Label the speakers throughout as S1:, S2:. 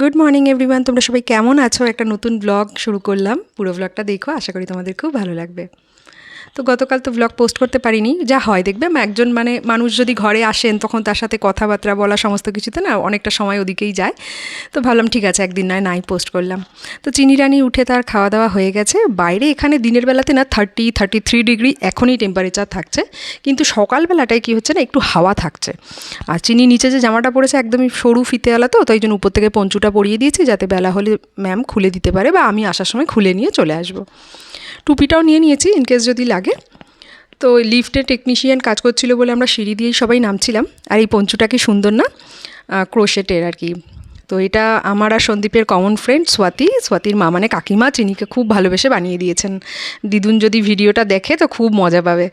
S1: Good morning everyone তোমরা সবাই কেমন আছো? একটা নতুন ব্লগ শুরু করলাম। পুরো ব্লগটা দেখো, আশা করি তোমাদের খুব ভালো লাগবে। তো গতকাল তো ব্লগ পোস্ট করতে পারিনি, যা হয়। দেখবে একজন মানে মানুষ যদি ঘরে আসেন, তখন তার সাথে কথাবার্তা বলা, সমস্ত কিছুতে না অনেকটা সময় ওদিকেই যায়। তো ভাবলাম, ঠিক আছে, একদিন নয়, নাই পোস্ট করলাম। তো চিনি রানি উঠে তার খাওয়া দাওয়া হয়ে গেছে। বাইরে এখানে দিনের বেলাতে না থার্টি থার্টি থ্রি ডিগ্রি এখনই টেম্পারেচার থাকছে। কিন্তু সকালবেলাটায় কী হচ্ছে না, একটু হাওয়া থাকছে। আর চিনি নিচে যে জামাটা পড়েছে, একদমই সরু ফিতেওয়ালা তো, তাই জন্য উপর থেকে পঞ্চুটা পরিয়ে দিয়েছি, যাতে বেলা হলে ম্যাম খুলে দিতে পারে, বা আমি আসার সময় খুলে নিয়ে চলে আসব। টুপিটাও নিয়ে নিয়েছি ইনকেস যদি লাগে তো ওই লিফটে টেকনিশিয়ান কাজ করছিল বলে আমরা সিঁড়ি দিয়েই সবাই নামছিলাম। আর এই পঞ্চুটা কি সুন্দর না? ক্রোশেটের আর কি। তো এটা আমার আর সন্দীপের কমন ফ্রেন্ড স্বাতি। স্বাতির মা মানে কাকিমা চিনিকে খুব ভালোবেসে বানিয়ে দিয়েছেন। দিদুন যদি ভিডিওটা দেখে তো খুব মজা পাবে।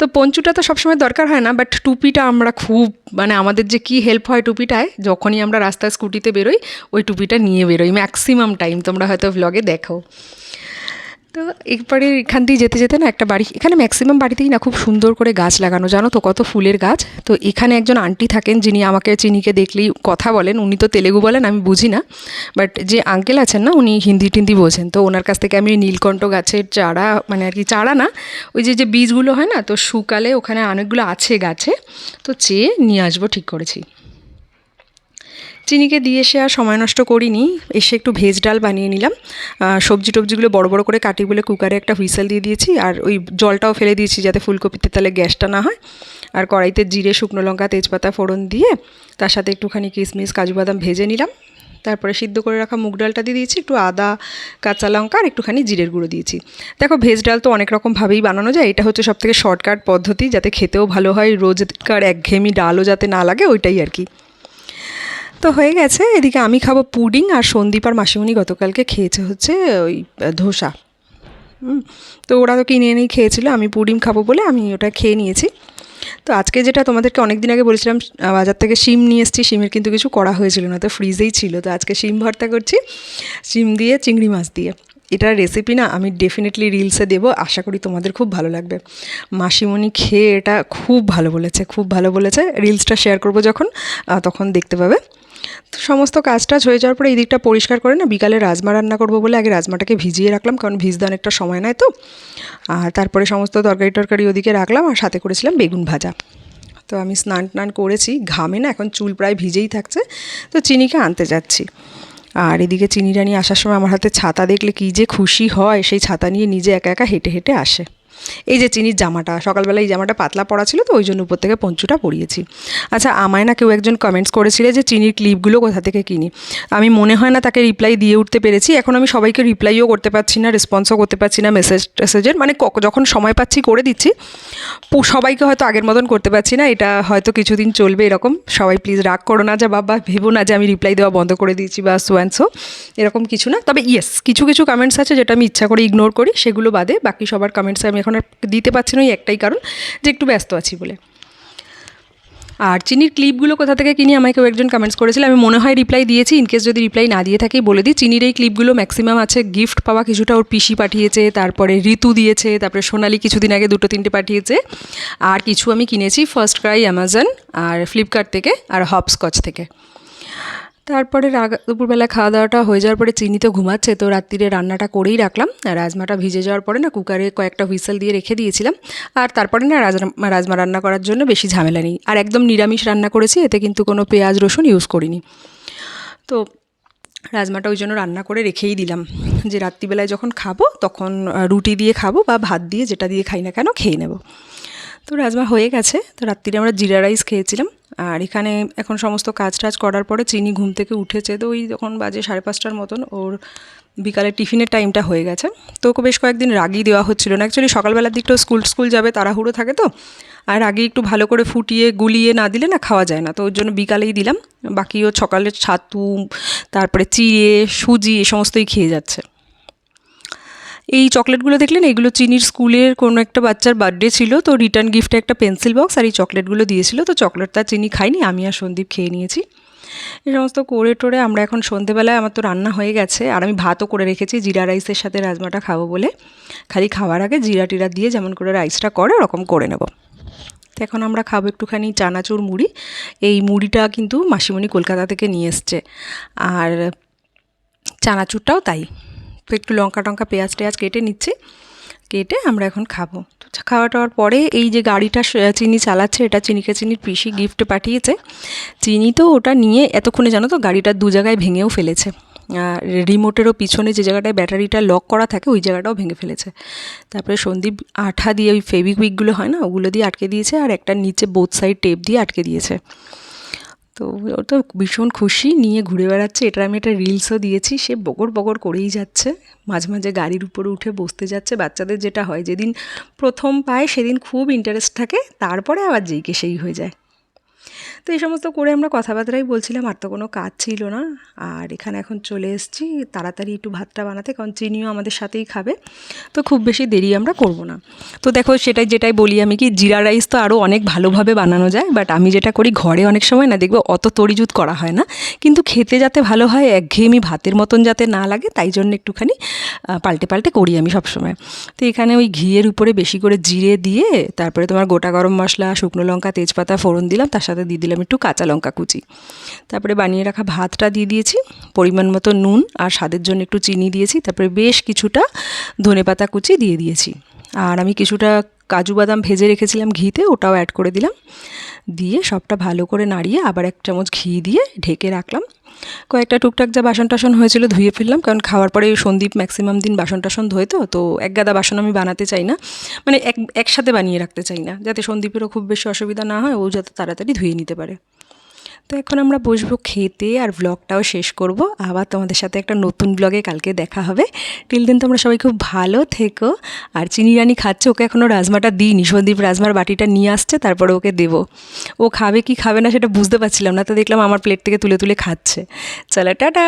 S1: তো পঞ্চুটা তো সবসময় দরকার হয় না বাট টুপিটা আমরা খুব মানে আমাদের যে কি হেল্প হয় টুপিটায়, যখনই আমরা রাস্তায় স্কুটিতে বেরোই, ওই টুপিটা নিয়ে বেরোই। ম্যাক্সিমাম টাইম তোমরা হয়তো ভ্লগে দেখো। তো এরপরে এখান দিয়ে যেতে যেতে না একটা বাড়ি, এখানে ম্যাক্সিমাম বাড়িতেই না খুব সুন্দর করে গাছ লাগানো, জানো তো কত ফুলের গাছ? তো এখানে একজন আন্টি থাকেন যিনি আমাকে চিনিকে দেখলেই কথা বলেন, উনি তো তেলেগু বলেন, আমি বুঝি না। বাট যে আঙ্কেল আছেন না, উনি হিন্দি টিন্দি বোঝেন। তো ওনার কাছ থেকে আমি নীলকণ্ঠ গাছের চারা মানে আর কি চারা না, ওই যে যে বীজগুলো হয় না, তো শুকালে ওখানে অনেকগুলো আছে গাছে, তো চেয়ে নিয়ে আসব ঠিক করেছি। চিনিকে দিয়ে এসে আর সময় নষ্ট করিনি। এসে একটু ভেজ ডাল বানিয়ে নিলাম। সবজি টবজিগুলো বড় বড় করে কাটি বলে কুকারে একটা হুইসেল দিয়ে দিয়েছি আর ওই জলটাও ফেলে দিয়েছি যাতে ফুলকপিতে তাহলে গ্যাসটা না হয়। আর কড়াইতে জিরে, শুকনো লঙ্কা, তেজপাতা, ফোড়ন দিয়ে তার সাথে একটুখানি কিশমিশ কাজু বাদাম ভেজে নিলাম। তারপরে সিদ্ধ করে রাখা মুগ ডালটা দিয়ে দিয়েছি, একটু আদা, কাঁচা লঙ্কা আর একটুখানি জিরের গুঁড়ো দিয়েছি। দেখো ভেজ ডাল তো অনেক রকমভাবেই বানানো যায়। এটা হচ্ছে সবথেকে শর্টকাট পদ্ধতি, যাতে খেতেও ভালো হয়, রোজকার একঘেয়েমি ডালও যাতে না লাগে, ওইটাই আর কি। তো হয়ে গেছে। এদিকে আমি খাব পুডিং আর সন্দীপ আর মাসিমণি গতকালকে খেয়েছে হচ্ছে ওই ধোসা। তো ওরা তো কিনে এনেই খেয়েছিল, আমি পুডিং খাব বলে আমি ওটা খেয়ে নিয়েছি। তো আজকে যেটা তোমাদেরকে অনেক দিন আগে বলেছিলাম বাজার থেকে শিম নিয়ে এসেছি, শিমের কিন্তু কিছু করা হয়েছিল না, তো ফ্রিজেই ছিল। তো আজকে শিম ভর্তা করছি, শিম দিয়ে চিংড়ি মাছ দিয়ে। এটার রেসিপি না আমি ডেফিনেটলি রিলসে দেবো, আশা করি তোমাদের খুব ভালো লাগবে। মাসিমণি খেয়ে এটা খুব ভালো বলেছে, খুব ভালো বলেছে। রিলসটা শেয়ার করব যখন তখন দেখতে পাবে। তো সমস্ত কাজ টাজ হয়ে যাওয়ার পরে এই দিকটা পরিষ্কার করে না, বিকালে রাজমা রান্না করব বলে আগে রাজমাটাকে ভিজিয়ে রাখলাম, কারণ ভিজতে অনেকটা সময় নেয় তো। আর তারপরে সমস্ত তরকারি টরকারি ওদিকে রাখলাম আর সাথে করেছিলাম বেগুন ভাজা। তো আমি স্নান টান করেছি, ঘামে না এখন চুল প্রায় ভিজেই থাকছে, তো চিনিকে আনতে যাচ্ছি। আর এদিকে চিনি রানি আসার সময় আমার হাতে ছাতা দেখলে কী যে খুশি হয়, সেই ছাতা নিয়ে নিজে একা একা হেঁটে হেঁটে আসে। এই যে চিনির জামাটা, সকালবেলা এই জামাটা পাতলা পড়া ছিল তো, ওই জন্য উপর থেকে পঞ্চুটা পরিয়েছি। আচ্ছা আমায় না কেউ একজন কমেন্টস করেছিলে যে চিনির ক্লিপগুলো কোথা থেকে কিনি। আমি মনে হয় না তাকে রিপ্লাই দিয়ে উঠতে পেরেছি, এখন আমি সবাইকে রিপ্লাইও করতে পারছি না রেসপন্সও করতে পারছি না মেসেজ টেসেজের মানে যখন সময় পাচ্ছি করে দিচ্ছি সবাইকে হয়তো আগের মতন করতে পারছি না, এটা হয়তো কিছুদিন চলবে এরকম। সবাই প্লিজ রাগ করো না যে, বাবা, ভেবো না যে আমি রিপ্লাই দেওয়া বন্ধ করে দিয়েছি বা সো অ্যান্ড সো এরকম কিছু না। তবে ইয়েস কিছু কিছু কমেন্টস আছে যেটা আমি ইচ্ছা করে ইগনোর করি, সেগুলো বাদে বাকি সবার কমেন্টস আমি এখন আর দিতে পারছি না ওই একটাই কারণ যে একটু ব্যস্ত আছি বলে। আর চিনির ক্লিপগুলো কোথা থেকে কিনি আমাকে একজন কমেন্টস করেছিল, আমি মনে হয় রিপ্লাই দিয়েছি ইনকেস যদি রিপ্লাই না দিয়ে থাকি বলে দিই। চিনির এই ক্লিপগুলো ম্যাক্সিমাম আছে গিফট পাওয়া, কিছুটা ওর পিসি পাঠিয়েছে, তারপরে ঋতু দিয়েছে, তারপরে সোনালি কিছুদিন আগে দুটো তিনটে পাঠিয়েছে। আর কিছু আমি কিনেছি ফার্স্ট ক্রাই অ্যামাজন আর ফ্লিপকার্ট থেকে, আর হপস্কচ থেকে। তারপরে দুপুরবেলা খাওয়া দাওয়াটা হয়ে যাওয়ার পরে চিনি তো ঘুমাচ্ছে, তো রাত্রিরে রান্নাটা করেই রাখলাম। রাজমাটা ভিজে যাওয়ার পরে না কুকারে কয়েকটা হুইসেল দিয়ে রেখে দিয়েছিলাম। আর তারপরে না রাজমা রাজমা রান্না করার জন্য বেশি ঝামেলা নেই। আর একদম নিরামিষ রান্না করেছি, এতে কিন্তু কোনো পেঁয়াজ রসুন ইউজ করিনি। তো রাজমাটা ওই জন্য রান্না করে রেখেই দিলাম। যে রাত্রিবেলায় যখন খাব তখন রুটি দিয়ে খাব বা ভাত দিয়ে যেটা দিয়ে খাই না কেন খেয়ে নেব। তো রাজমা হয়ে গেছে। তো রাত্রিরে আমরা জিরা রাইস খেয়েছিলাম। আর এখানে এখন সমস্ত কাজ টাজ করার পরে চিনি ঘুম থেকে উঠেছে, তো ওই যখন বাজে সাড়ে পাঁচটার মতন ওর বিকালে টিফিনের টাইমটা হয়ে গেছে। তো ওকে বেশ কয়েকদিন রাগি দেওয়া হচ্ছিল না। অ্যাকচুয়ালি সকালবেলার দিকটাও স্কুল স্কুল যাবে, তাড়াহুড়ো থাকে তো। আর আগে একটু ভালো করে ফুটিয়ে, গুলিয়ে না দিলে না খাওয়া যায় না। তো ওর জন্য বিকালেই দিলাম। বাকি ও সকালের ছাতু, তারপরে চিড়ে, সুজি, এ সমস্তই খেয়ে যাচ্ছে। এই চকলেটগুলো দেখলেন, এগুলো চিনির স্কুলের কোনো একটা বাচ্চার বার্থডে ছিল, তো রিটার্ন গিফটে একটা পেন্সিল বক্স আর এই চকলেটগুলো দিয়েছিল, তো চকলেট চকলেটটা চিনি খাইনি আমি আর সন্দীপ খেয়ে নিয়েছি। এই সমস্ত করে টোরে আমরা এখন সন্ধেবেলায় আমার তো রান্না হয়ে গেছে, আর আমি ভাতও করে রেখেছি, জিরা রাইসের সাথে রাজমাটা খাব বলে। খালি খাওয়ার আগে জিরা টিরা দিয়ে যেমন করে রাইসটা করে, ওরকম করে নেব। তো এখন আমরা খাব একটুখানি চানাচুর মুড়ি। এই মুড়িটা কিন্তু মাসিমণি কলকাতা থেকে নিয়ে এসছে, আর চানাচুরটাও তাই। তো একটু লঙ্কা টঙ্কা, পেঁয়াজ টেয়াজ কেটে নিচ্ছি। কেটে আমরা এখন খাব। তো খাওয়া টাওয়ার পরে এই যে গাড়িটা চিনি চালাচ্ছে, এটা চিনিকে চিনির পিসি গিফট পাঠিয়েছে। চিনি তো ওটা নিয়ে এতক্ষণে জানো তো গাড়িটা দু জায়গায় ভেঙেও ফেলেছে। রিমোটেরও পিছনে যে জায়গাটায় ব্যাটারিটা লক করা থাকে, ওই জায়গাটাও ভেঙে ফেলেছে। তারপরে সন্দীপ আঠা দিয়ে ওই ফেবিকুইকগুলো হয় না, ওগুলো দিয়ে আটকে দিয়েছে, আর একটা নিচে বোথ সাইড টেপ দিয়ে আটকে দিয়েছে। তো ও তো ভীষণ খুশি, নিয়ে ঘুরে বেড়াচ্ছে। এটা আমি একটা রিলসও দিয়েছি, সে বগর বগর করেই যাচ্ছে। মাঝে মাঝে গাড়ির উপরে উঠে বসতে যাচ্ছে। বাচ্চাদের যেটা হয়, যেদিন প্রথম পায়, সেদিন খুব ইন্টারেস্ট থাকে, তারপরে আবার যেইকে সেই হয়ে যায়। তো এই সমস্ত করে আমরা কথাবার্তাই বলছিলাম, আর তো কোনো কাজ ছিল না। আর এখানে এখন চলে এসেছি, তাড়াতাড়ি একটু ভাতটা বানাতে, কারণ চিনিও আমাদের সাথেই খাবে। তো খুব বেশি দেরি আমরা করব না। তো দেখো, সেটাই যেটাই বলি আমি কি, জিরা রাইস তো আরও অনেক ভালোভাবে বানানো যায় বাট আমি যেটা করি, ঘরে অনেক সময় না দেখব অত তরিজুত করা হয় না। কিন্তু খেতে যাতে ভালো হয়, একঘেয়েমি ভাতের মতন যাতে না লাগে, তাই জন্য একটুখানি পাল্টে পাল্টে করি আমি সবসময়। তো এখানে ওই ঘিয়ের উপরে বেশি করে জিরে দিয়ে, তারপরে তোমার গোটা গরম মশলা, শুকনো লঙ্কা, তেজপাতা, ফোড়ন দিলাম, তার সাথে দিয়ে দিলাম একটু কাঁচা লঙ্কা কুচি। তারপরে বানিয়ে রাখা ভাতটা দিয়ে দিয়েছি, পরিমাণ মতো নুন আর স্বাদের জন্য একটু চিনি দিয়েছি, তারপরে বেশ কিছুটা ধনে পাতা কুচি দিয়ে দিয়েছি। আর আমি কিছুটা কাজু বাদাম ভেজে রেখেছিলাম ঘিতে, ওটাও অ্যাড করে দিলাম। দিয়ে সবটা ভালো করে নাড়িয়ে আবার এক চামচ ঘি দিয়ে ঢেকে রাখলাম। কয়েকটা টুকটাক যা বাসন টাসন হয়েছিল ধুয়ে ফেললাম, কারণ খাওয়ার পরে সন্দীপ ম্যাক্সিমাম দিন বাসন টাসন ধোয় তো তো এক গাদা বাসন আমি বানাতে চাই না। মানে এক, একসাথে বানিয়ে রাখতে চাই না, যাতে সন্দীপেরও খুব বেশি অসুবিধা না হয়, ও যাতে তাড়াতাড়ি ধুয়ে নিতে পারে। তো এখন আমরা বসবো খেতে আর ব্লগটাও শেষ করব। আবার তোমাদের সাথে একটা নতুন ব্লগে কালকে দেখা হবে। টিল দিন তোমরা সবাই খুব ভালো থেকো। আর চিনি রানি খাচ্ছে, ওকে এখনও রাজমাটা দিইনি। সন্দীপ রাজমার বাটিটা নিয়ে আসছে, তারপরে ওকে দেব। ও খাবে কি খাবে না সেটা বুঝতে পারছিলাম না, তো দেখলাম আমার প্লেট থেকে তুলে তুলে খাচ্ছে। চলো, টাটা!